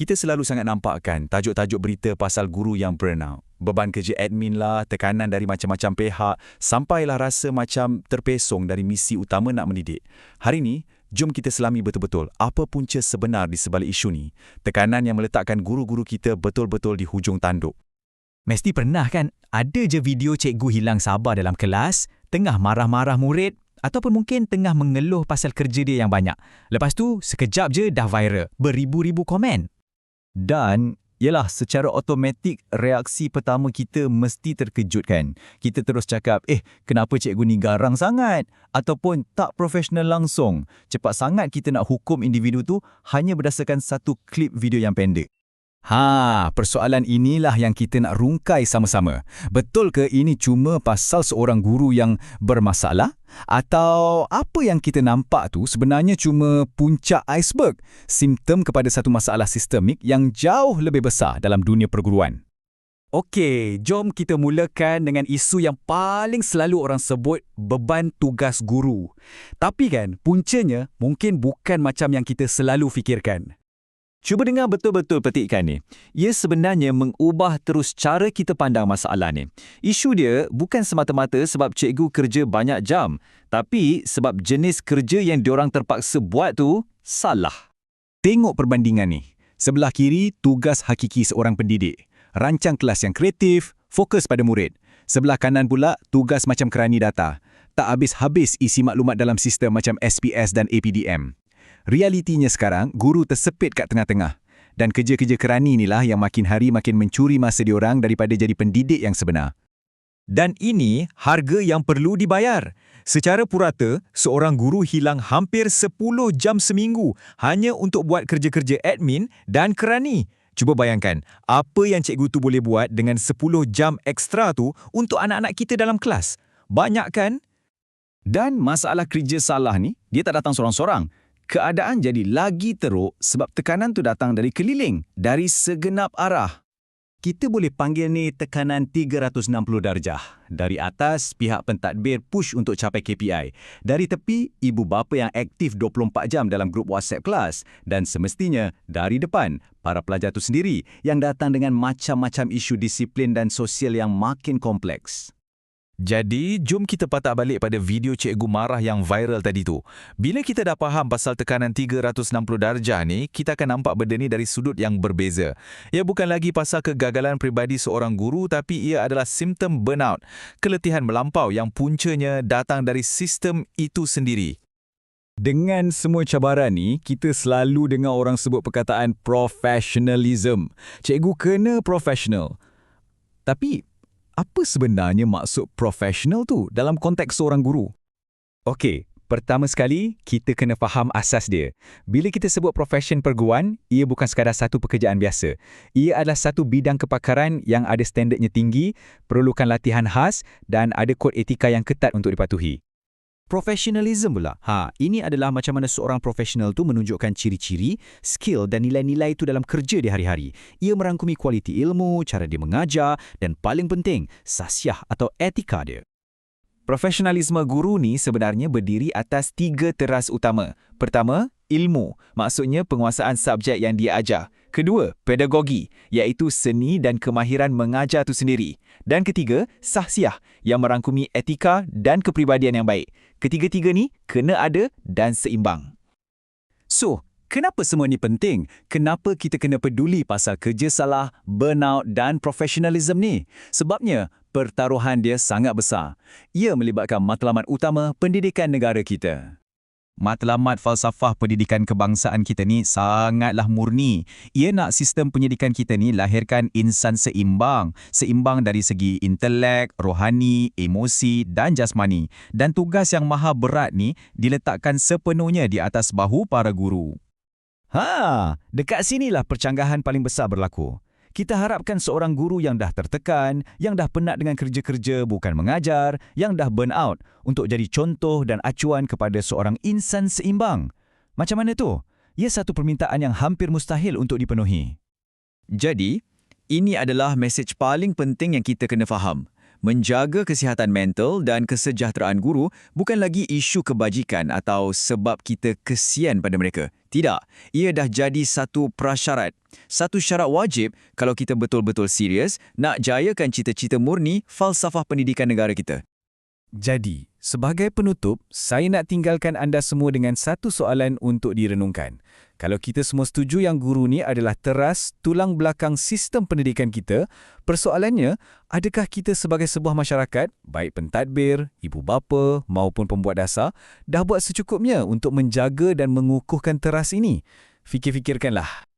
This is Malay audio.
Kita selalu sangat nampak kan tajuk-tajuk berita pasal guru yang burnout. Beban kerja admin lah, tekanan dari macam-macam pihak, sampailah rasa macam terpesong dari misi utama nak mendidik. Hari ini, jom kita selami betul-betul apa punca sebenar di sebalik isu ni. Tekanan yang meletakkan guru-guru kita betul-betul di hujung tanduk. Mesti pernah kan, ada je video cikgu hilang sabar dalam kelas, tengah marah-marah murid ataupun mungkin tengah mengeluh pasal kerja dia yang banyak. Lepas tu, sekejap je dah viral, beribu-ribu komen. Dan Yalah, secara automatik reaksi pertama kita mesti terkejut kan. Kita terus cakap, eh kenapa cikgu ni garang sangat? Ataupun tak profesional langsung. Cepat sangat kita nak hukum individu tu hanya berdasarkan satu klip video yang pendek. Ha, persoalan inilah yang kita nak rungkai sama-sama. Betul ke ini cuma pasal seorang guru yang bermasalah? Atau apa yang kita nampak tu sebenarnya cuma puncak iceberg, simptom kepada satu masalah sistemik yang jauh lebih besar dalam dunia perguruan? Okey, jom kita mulakan dengan isu yang paling selalu orang sebut beban tugas guru. Tapi kan, puncanya mungkin bukan macam yang kita selalu fikirkan. Cuba dengar betul-betul petikan ni. Ia sebenarnya mengubah terus cara kita pandang masalah ni. Isu dia bukan semata-mata sebab cikgu kerja banyak jam, tapi sebab jenis kerja yang diorang terpaksa buat tu salah. Tengok perbandingan ni. Sebelah kiri, tugas hakiki seorang pendidik. Rancang kelas yang kreatif, fokus pada murid. Sebelah kanan pula, tugas macam kerani data. Tak habis-habis isi maklumat dalam sistem macam SPS dan APDM. Realitinya sekarang, guru tersepit kat tengah-tengah. Dan kerja-kerja kerani inilah yang makin hari makin mencuri masa diorang daripada jadi pendidik yang sebenar. Dan ini harga yang perlu dibayar. Secara purata, seorang guru hilang hampir 10 jam seminggu hanya untuk buat kerja-kerja admin dan kerani. Cuba bayangkan, apa yang cikgu tu boleh buat dengan 10 jam ekstra tu untuk anak-anak kita dalam kelas? Banyak kan? Dan masalah kerja salah ni, dia tak datang sorang-sorang keadaan jadi lagi teruk sebab tekanan tu datang dari keliling, dari segenap arah. Kita boleh panggil ni tekanan 360 darjah. Dari atas, pihak pentadbir push untuk capai KPI. Dari tepi, ibu bapa yang aktif 24 jam dalam grup WhatsApp kelas. Dan semestinya, dari depan, para pelajar tu sendiri yang datang dengan macam-macam isu disiplin dan sosial yang makin kompleks. Jadi, jom kita patah balik pada video cikgu marah yang viral tadi tu. Bila kita dah faham pasal tekanan 360 darjah ni, kita akan nampak benda ni dari sudut yang berbeza. Ia bukan lagi pasal kegagalan peribadi seorang guru tapi ia adalah simptom burnout, keletihan melampau yang puncanya datang dari sistem itu sendiri. Dengan semua cabaran ni, kita selalu dengar orang sebut perkataan professionalism. Cikgu kena profesional. Tapi, apa sebenarnya maksud profesional tu dalam konteks seorang guru? Okey, pertama sekali, kita kena faham asas dia. Bila kita sebut profession perguruan, ia bukan sekadar satu pekerjaan biasa. Ia adalah satu bidang kepakaran yang ada standardnya tinggi, perlukan latihan khas dan ada kod etika yang ketat untuk dipatuhi. Professionalism pula. Ha, ini adalah macam mana seorang profesional tu menunjukkan ciri-ciri, skill dan nilai-nilai itu dalam kerja di hari-hari. Ia merangkumi kualiti ilmu, cara dia mengajar dan paling penting, sasiah atau etika dia. Profesionalisme guru ni sebenarnya berdiri atas tiga teras utama. Pertama, ilmu, maksudnya penguasaan subjek yang dia ajar. Kedua, pedagogi, iaitu seni dan kemahiran mengajar itu sendiri. Dan ketiga, sahsiah yang merangkumi etika dan kepribadian yang baik. Ketiga-tiga ni kena ada dan seimbang. So, kenapa semua ni penting? Kenapa kita kena peduli pasal kerja salah, burnout dan profesionalism ni? Sebabnya, pertaruhan dia sangat besar. Ia melibatkan matlamat utama pendidikan negara kita matlamat falsafah pendidikan kebangsaan kita ni sangatlah murni. Ia nak sistem pendidikan kita ni lahirkan insan seimbang. Seimbang dari segi intelek, rohani, emosi dan jasmani. Dan tugas yang maha berat ni diletakkan sepenuhnya di atas bahu para guru. Ha, dekat sinilah percanggahan paling besar berlaku. Kita harapkan seorang guru yang dah tertekan, yang dah penat dengan kerja-kerja bukan mengajar, yang dah burn out untuk jadi contoh dan acuan kepada seorang insan seimbang. Macam mana tu? Ia satu permintaan yang hampir mustahil untuk dipenuhi. Jadi, ini adalah mesej paling penting yang kita kena faham. Menjaga kesihatan mental dan kesejahteraan guru bukan lagi isu kebajikan atau sebab kita kesian pada mereka. Tidak, ia dah jadi satu prasyarat. Satu syarat wajib kalau kita betul-betul serius nak jayakan cita-cita murni falsafah pendidikan negara kita. Jadi, sebagai penutup, saya nak tinggalkan anda semua dengan satu soalan untuk direnungkan. Kalau kita semua setuju yang guru ni adalah teras tulang belakang sistem pendidikan kita, persoalannya, adakah kita sebagai sebuah masyarakat, baik pentadbir, ibu bapa maupun pembuat dasar, dah buat secukupnya untuk menjaga dan mengukuhkan teras ini? Fikir-fikirkanlah.